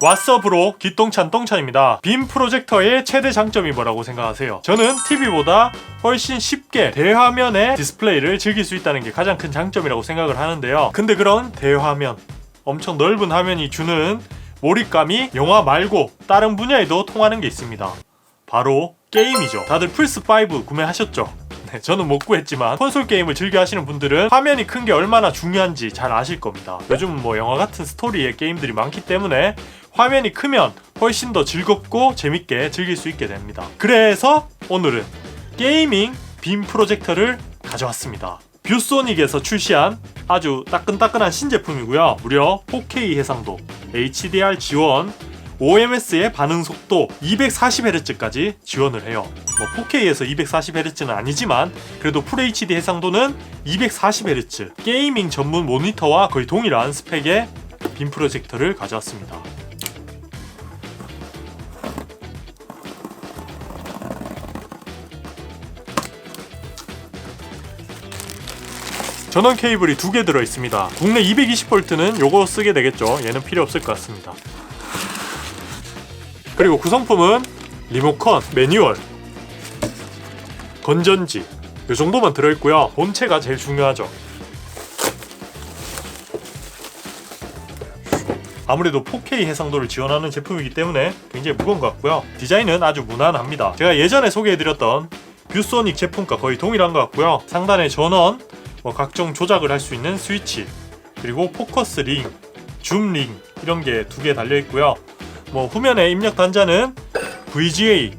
왓썹으로 기똥찬 똥찬입니다. 빔 프로젝터의 최대 장점이 뭐라고 생각하세요? 저는 TV보다 훨씬 쉽게 대화면에 디스플레이를 즐길 수 있다는 게 가장 큰 장점이라고 생각을 하는데요. 근데 그런 대화면, 엄청 넓은 화면이 주는 몰입감이 영화 말고 다른 분야에도 통하는 게 있습니다. 바로 게임이죠. 다들 플스5 구매하셨죠? 네, 저는 못 구했지만 콘솔 게임을 즐겨 하시는 분들은 화면이 큰 게 얼마나 중요한지 잘 아실 겁니다. 요즘 뭐 영화 같은 스토리의 게임들이 많기 때문에 화면이 크면 훨씬 더 즐겁고 재밌게 즐길 수 있게 됩니다. 그래서 오늘은 게이밍 빔 프로젝터를 가져왔습니다. 뷰소닉에서 출시한 아주 따끈따끈한 신제품이고요. 무려 4K 해상도, HDR 지원, OMS의 반응 속도 240Hz까지 지원을 해요. 뭐 4K에서 240Hz는 아니지만 그래도 FHD 해상도는 240Hz 게이밍 전문 모니터와 거의 동일한 스펙의 빔 프로젝터를 가져왔습니다. 전원 케이블이 두 개 들어 있습니다. 국내 220V는 요거 쓰게 되겠죠. 얘는 필요 없을 것 같습니다. 그리고 구성품은 리모컨, 매뉴얼, 건전지 이 정도만 들어있고요. 본체가 제일 중요하죠. 아무래도 4K 해상도를 지원하는 제품이기 때문에 굉장히 무거운 것 같고요. 디자인은 아주 무난합니다. 제가 예전에 소개해드렸던 뷰소닉 제품과 거의 동일한 것 같고요. 상단에 전원, 뭐 각종 조작을 할 수 있는 스위치, 그리고 포커스 링, 줌 링 이런 게 두 개 달려 있고요. 뭐 후면에 입력 단자는 VGA,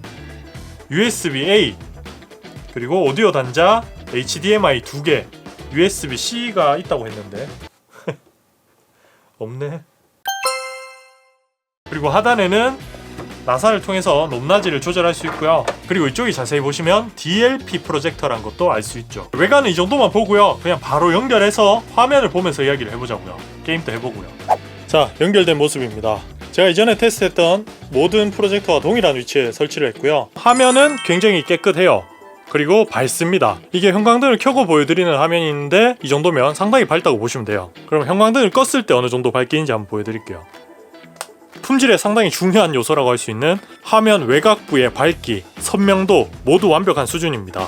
USB-A, 그리고 오디오 단자 HDMI 두 개, USB-C가 있다고 했는데 없네. 그리고 하단에는 나사를 통해서 높낮이를 조절할 수 있고요. 그리고 이쪽이 자세히 보시면 DLP 프로젝터란 것도 알 수 있죠. 외관은 이 정도만 보고요. 그냥 바로 연결해서 화면을 보면서 이야기를 해보자고요. 게임도 해보고요. 자, 연결된 모습입니다. 제가 이전에 테스트했던 모든 프로젝터와 동일한 위치에 설치를 했고요. 화면은 굉장히 깨끗해요. 그리고 밝습니다. 이게 형광등을 켜고 보여드리는 화면이 있는데 이 정도면 상당히 밝다고 보시면 돼요. 그럼 형광등을 껐을 때 어느 정도 밝기인지 한번 보여드릴게요. 품질에 상당히 중요한 요소라고 할 수 있는 화면 외곽부의 밝기, 선명도 모두 완벽한 수준입니다.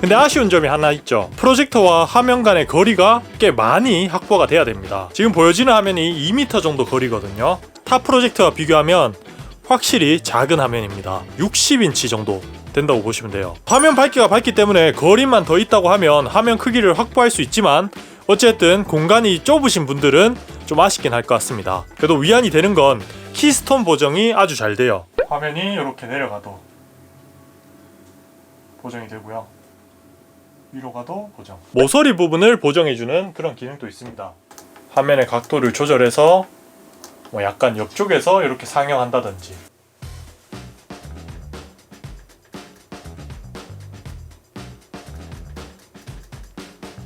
근데 아쉬운 점이 하나 있죠. 프로젝터와 화면 간의 거리가 꽤 많이 확보가 돼야 됩니다. 지금 보여지는 화면이 2m 정도 거리거든요. 타 프로젝터와 비교하면 확실히 작은 화면입니다. 60인치 정도 된다고 보시면 돼요. 화면 밝기가 밝기 때문에 거리만 더 있다고 하면 화면 크기를 확보할 수 있지만 어쨌든 공간이 좁으신 분들은 좀 아쉽긴 할 것 같습니다. 그래도 위안이 되는 건 키스톤 보정이 아주 잘 돼요. 화면이 이렇게 내려가도 보정이 되고요. 위로 가도 보정. 모서리 부분을 보정해주는 그런 기능도 있습니다. 화면의 각도를 조절해서 뭐 약간 옆쪽에서 이렇게 상영한다든지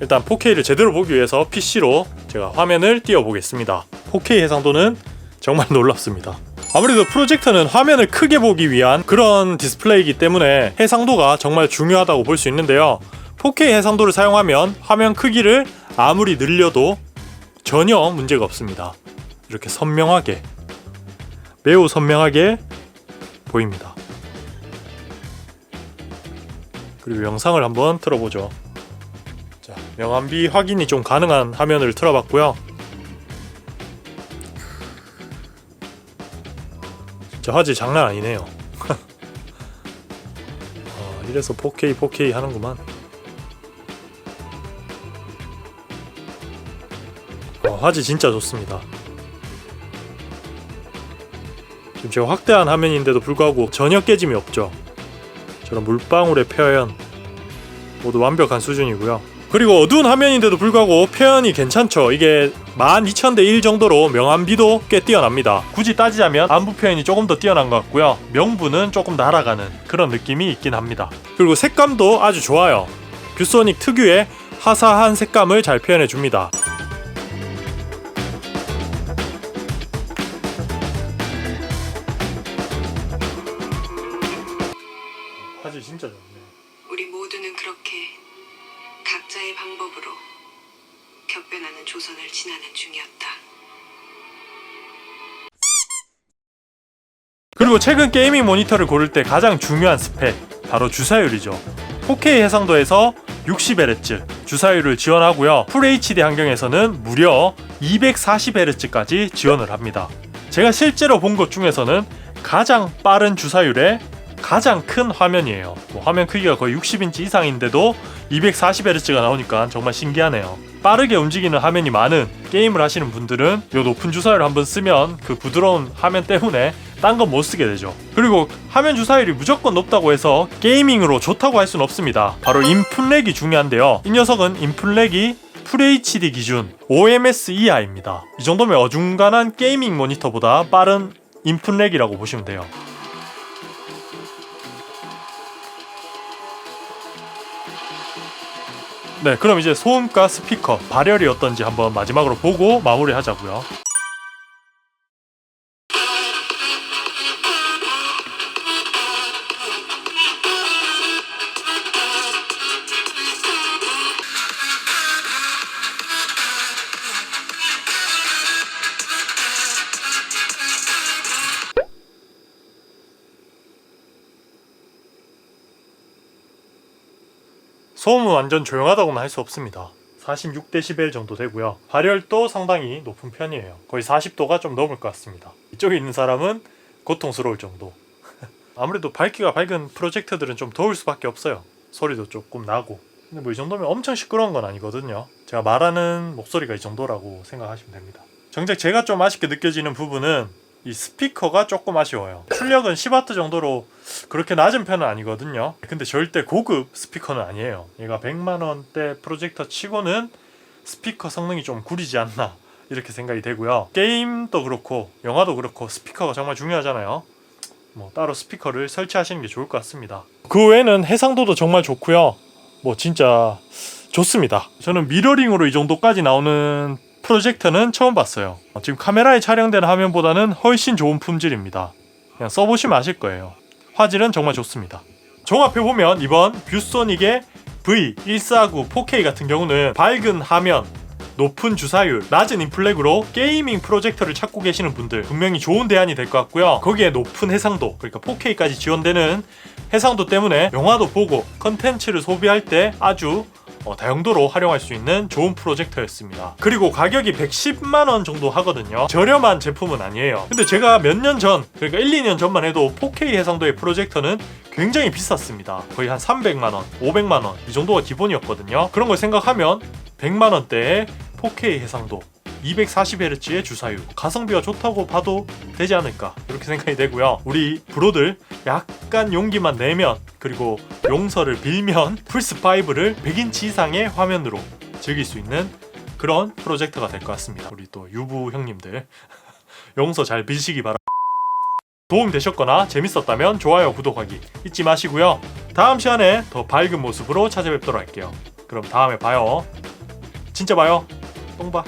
일단 4K를 제대로 보기 위해서 PC로 제가 화면을 띄워 보겠습니다. 4K 해상도는 정말 놀랍습니다. 아무래도 프로젝터는 화면을 크게 보기 위한 그런 디스플레이이기 때문에 해상도가 정말 중요하다고 볼 수 있는데요. 4K 해상도를 사용하면 화면 크기를 아무리 늘려도 전혀 문제가 없습니다. 이렇게 선명하게 매우 선명하게 보입니다. 그리고 영상을 한번 틀어보죠. 자, 명암비 확인이 좀 가능한 화면을 틀어봤고요. 진짜 화질 장난 아니네요. 어, 이래서 4K, 4K 하는구만. 어, 화질 진짜 좋습니다. 지금 제가 확대한 화면인데도 불구하고 전혀 깨짐이 없죠. 저런 물방울의 표현 모두 완벽한 수준이고요. 그리고 어두운 화면인데도 불구하고 표현이 괜찮죠. 이게 12,000대 1 정도로 명암비도 꽤 뛰어납니다. 굳이 따지자면 안부 표현이 조금 더 뛰어난 것 같고요. 명부는 조금 날아가는 그런 느낌이 있긴 합니다. 그리고 색감도 아주 좋아요. 뷰소닉 특유의 화사한 색감을 잘 표현해 줍니다. 격변하는 조선을 지나는 중이었다. 그리고 최근 게이밍 모니터를 고를 때 가장 중요한 스펙 바로 주사율이죠. 4K 해상도에서 60Hz 주사율을 지원하고요. FHD 환경에서는 무려 240Hz까지 지원을 합니다. 제가 실제로 본 것 중에서는 가장 빠른 주사율의 가장 큰 화면이에요. 뭐 화면 크기가 거의 60인치 이상인데도 240Hz가 나오니까 정말 신기하네요. 빠르게 움직이는 화면이 많은 게임을 하시는 분들은 이 높은 주사율을 한번 쓰면 그 부드러운 화면 때문에 딴 건 못 쓰게 되죠. 그리고 화면 주사율이 무조건 높다고 해서 게이밍으로 좋다고 할 수는 없습니다. 바로 인풋렉이 중요한데요. 이 녀석은 인풋렉이 FHD 기준 OMS 이하입니다. 이 정도면 어중간한 게이밍 모니터보다 빠른 인풋렉이라고 보시면 돼요. 네, 그럼 이제 소음과 스피커 발열이 어떤지 한번 마지막으로 보고 마무리하자고요. 소음은 완전 조용하다고는 할 수 없습니다. 46dB 정도 되고요. 발열도 상당히 높은 편이에요. 거의 40도가 좀 넘을 것 같습니다. 이쪽에 있는 사람은 고통스러울 정도. 아무래도 밝기가 밝은 프로젝터들은 좀 더울 수밖에 없어요. 소리도 조금 나고. 근데 뭐 이 정도면 엄청 시끄러운 건 아니거든요. 제가 말하는 목소리가 이 정도라고 생각하시면 됩니다. 정작 제가 좀 아쉽게 느껴지는 부분은 이 스피커가 조금 아쉬워요. 출력은 10W 정도로 그렇게 낮은 편은 아니거든요. 근데 절대 고급 스피커는 아니에요. 얘가 100만 원대 프로젝터 치고는 스피커 성능이 좀 구리지 않나 이렇게 생각이 되고요. 게임도 그렇고 영화도 그렇고 스피커가 정말 중요하잖아요. 뭐 따로 스피커를 설치하시는 게 좋을 것 같습니다. 그 외에는 해상도도 정말 좋고요. 뭐 진짜 좋습니다. 저는 미러링으로 이 정도까지 나오는 프로젝터는 처음 봤어요. 지금 카메라에 촬영되는 화면보다는 훨씬 좋은 품질입니다. 그냥 써보시면 아실 거예요. 화질은 정말 좋습니다. 종합해 보면 이번 뷰소닉의 V149 4K 같은 경우는 밝은 화면, 높은 주사율, 낮은 인플렉으로 게이밍 프로젝터를 찾고 계시는 분들 분명히 좋은 대안이 될 것 같고요. 거기에 높은 해상도, 그러니까 4K까지 지원되는 해상도 때문에 영화도 보고 컨텐츠를 소비할 때 아주 어, 다용도로 활용할 수 있는 좋은 프로젝터였습니다. 그리고 가격이 110만 원 정도 하거든요. 저렴한 제품은 아니에요. 근데 제가 몇 년 전, 그러니까 1, 2년 전만 해도 4K 해상도의 프로젝터는 굉장히 비쌌습니다. 거의 한 300만 원, 500만 원 이 정도가 기본이었거든요. 그런 걸 생각하면 100만 원대의 4K 해상도 240Hz의 주사율 가성비가 좋다고 봐도 되지 않을까 이렇게 생각이 되고요 우리 브로들 약간 용기만 내면 그리고 용서를 빌면 플스5를 100인치 이상의 화면으로 즐길 수 있는 그런 프로젝터가 될 것 같습니다. 우리 또 유부 형님들 용서 잘 빌시기 바랍니다 도움 되셨거나 재밌었다면 좋아요 구독하기 잊지 마시고요. 다음 시간에 더 밝은 모습으로 찾아뵙도록 할게요. 그럼 다음에 봐요. 진짜 봐요. 똥봐